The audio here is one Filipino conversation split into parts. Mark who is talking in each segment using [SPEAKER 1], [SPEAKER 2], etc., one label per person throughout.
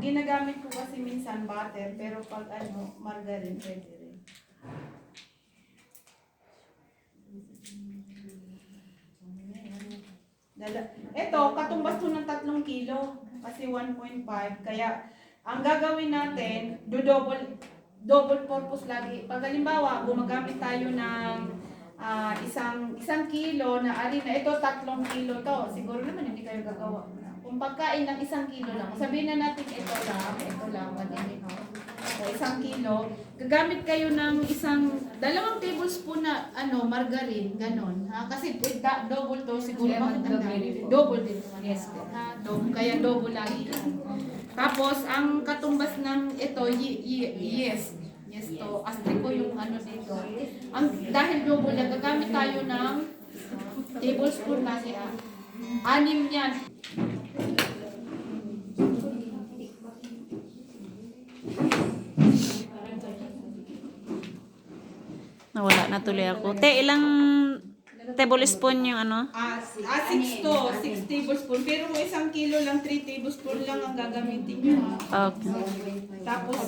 [SPEAKER 1] Ginagamit ko kasi minsan butter, pero pag ano, margarine, pwede rin. Ito, katumbas to ng tatlong kilo. Kasi 1.5. Kaya, ang gagawin natin, do double double purpose lagi. Pag halimbawa, gumagamit tayo ng ah, isang isang kilo na arena, ito tatlong kilo to. Siguro naman hindi kayo gagawa. Kung pagkain ng isang kilo lang, sabihin na natin ito lang, ito lang, madini no? O isang kilo, gagamit kayo ng isang, dalawang tablespoon na ano, margarine, ganon. Ha? Kasi that, double to, siguro ang
[SPEAKER 2] double.
[SPEAKER 1] Double din.
[SPEAKER 2] Yes po.
[SPEAKER 1] Ha? Double, kaya double lagi. Tapos, ang katumbas ng ito, y- y- yes, yes to, astriko yung ano dito. Ang, dahil double yan, gagamit tayo ng tablespoon kasi ah. Anim yan.
[SPEAKER 3] Nawala na tuloy ako. Te, ilang tablespoon yung ano?
[SPEAKER 1] Ah, ah, six to, six tablespoon. Pero kung isang kilo lang, three tablespoon lang ang gagamitin nyo. ha.
[SPEAKER 3] Okay.
[SPEAKER 1] Tapos,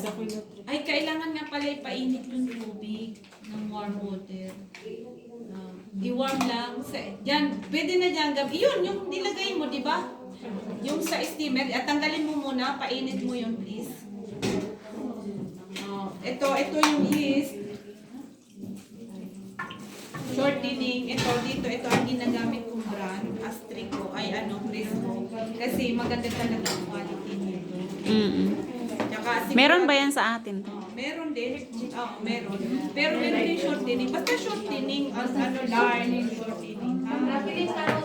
[SPEAKER 1] ay kailangan nga pala ipainit yung tubig ng warm water. Ah, I-warm lang. Sa, dyan, pwede na dyan gabi. Yun, yung nilagay mo, di ba? Yung sa steamer, at tanggalin mo muna, painit mo yun, please. Ah, ito, ito yung yeast. Shortening, ito dito, ito ang ginagamit kong brand, Astrico, ay ano, Crisco. Kasi maganda talaga ang quality nito.
[SPEAKER 3] Mm
[SPEAKER 1] Tsaka,
[SPEAKER 3] Meron ba yan sa atin?
[SPEAKER 1] Oh, meron din. Oo, meron. Pero meron din shortening. Basta shortening, ang ano, line, shortening. Ha?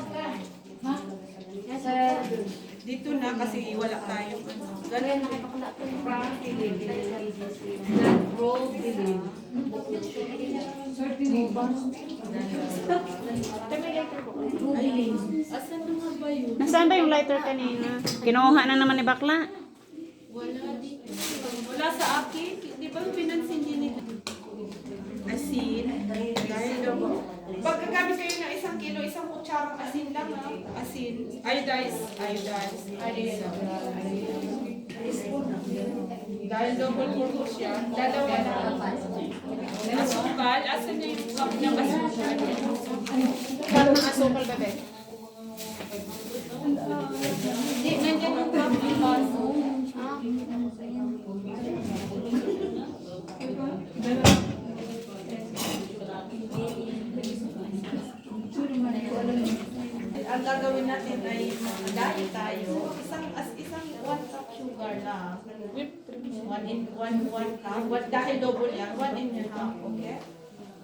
[SPEAKER 1] Dito na kasi wala tayong ano. Ganun. Asan na nga ba yun?
[SPEAKER 3] Nasaan ba yung lighter kanina? Kinuha na naman ni Bakla.
[SPEAKER 1] Wala dito. Wala sa akin. Di ba pinansin din nila? Asin. Dahil daw ba? Pagkagamit kayo ng isang kilo, isang kutsarang asin lang ha. Asin. Iodized. Iodized. Iodized. Dahil double purpose yan, dalawa na. Asukal. Asan na yung cup ng asukal?
[SPEAKER 2] Paano ng asukal, bebe?
[SPEAKER 1] Hindi, nandiyan yung cup ng baso. Ang gagawin natin ay diet tayo. Isang as isang one cup sugar lang. One in one one cup. What dahil double yan, one in a half, okay?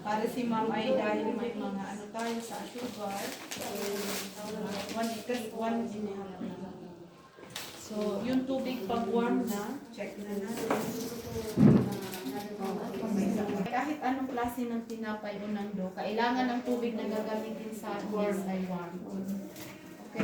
[SPEAKER 1] Para si ma'am ay dahil may mga ano tayo sa sugar. One one in a half lang. So, yung tubig pag warm na, check na natin. Kahit anong klase ng tinapay o ng dough, kailangan ng tubig na gagamitin sa warm ay warm. Okay?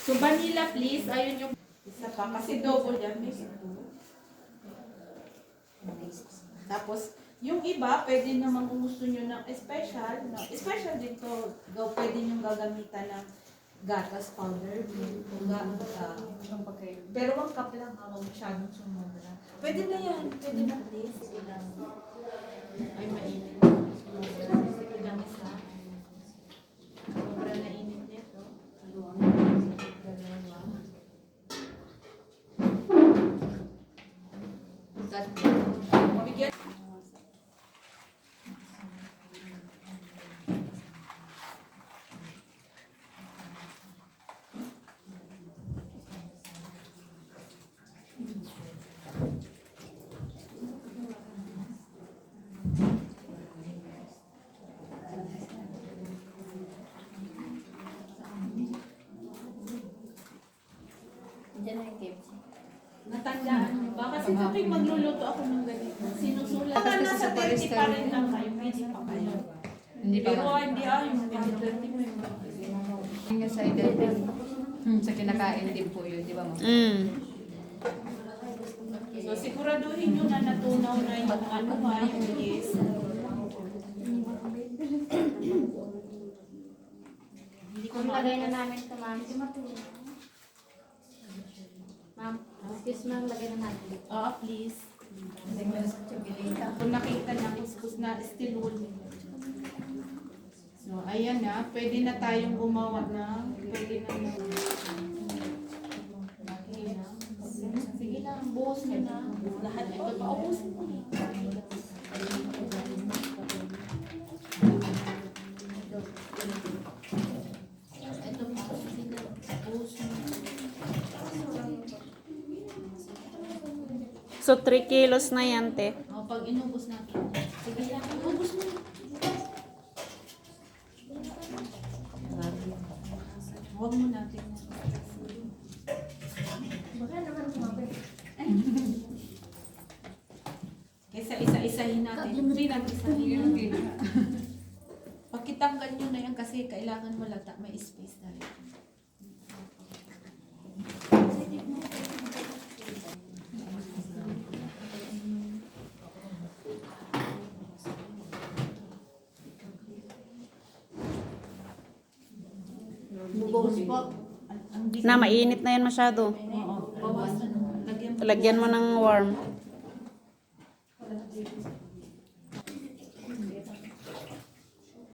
[SPEAKER 1] So, vanilla please. Ayun yung isa pa. Kasi double yan. Tapos, yung iba, pwede naman kung gusto nyo ng special, no? special din to, go, pwede nyo gagamitan ng gatas powder, milk, o ga, ah, pero one cup lang, ha, huwag masyadong sumobra. Pwede na yan, pwede na. Sige lang. Ay, mainit. Sige lang isa. Sobra na init nito. Dalawa. Tatlo. Bigyan
[SPEAKER 2] Diyan na yung KFC.
[SPEAKER 1] Natandaan ba? Tuwing magluluto ako ng ganito, sinusulat.
[SPEAKER 2] Kasi
[SPEAKER 1] nasa
[SPEAKER 2] sa
[SPEAKER 1] 30
[SPEAKER 2] Forester,
[SPEAKER 1] pa rin lang kayo, hindi pa kayo.
[SPEAKER 2] Hindi pa
[SPEAKER 1] Pero
[SPEAKER 2] ba?
[SPEAKER 1] hindi ah, yung 30 mo yung
[SPEAKER 2] Yung sa edad. Hmm, sa kinakain din po yun, di ba?
[SPEAKER 3] Mm.
[SPEAKER 1] So siguraduhin nyo na natunaw na yung ano ha, yung yeast. Hindi ko
[SPEAKER 4] na namin ito, ma'am. Ma'am, excuse ma'am, lagay na natin.
[SPEAKER 1] Oo, please. Kung nakita na kuskus na steel wool. So, ayan na. Pwede na tayong gumawa na. Pwede na na. Na. Sige na, buhos nyo na. Lahat ito, paubusin mo. Ito
[SPEAKER 3] So, 3 kilos na yan, te.
[SPEAKER 1] O, pag inubos natin. Sige lang, inubos mo. Huwag mo natin.
[SPEAKER 4] Baka naman kumapit.
[SPEAKER 1] Kaysa isa-isahin natin. Hindi natin isahin natin. Pagkitanggal nyo na yan kasi kailangan mo lata, may space tayo. Po.
[SPEAKER 3] Na, mainit na yan masyado.
[SPEAKER 1] Oo, bawasan. Lagyan mo.
[SPEAKER 3] Lagyan mo ng warm.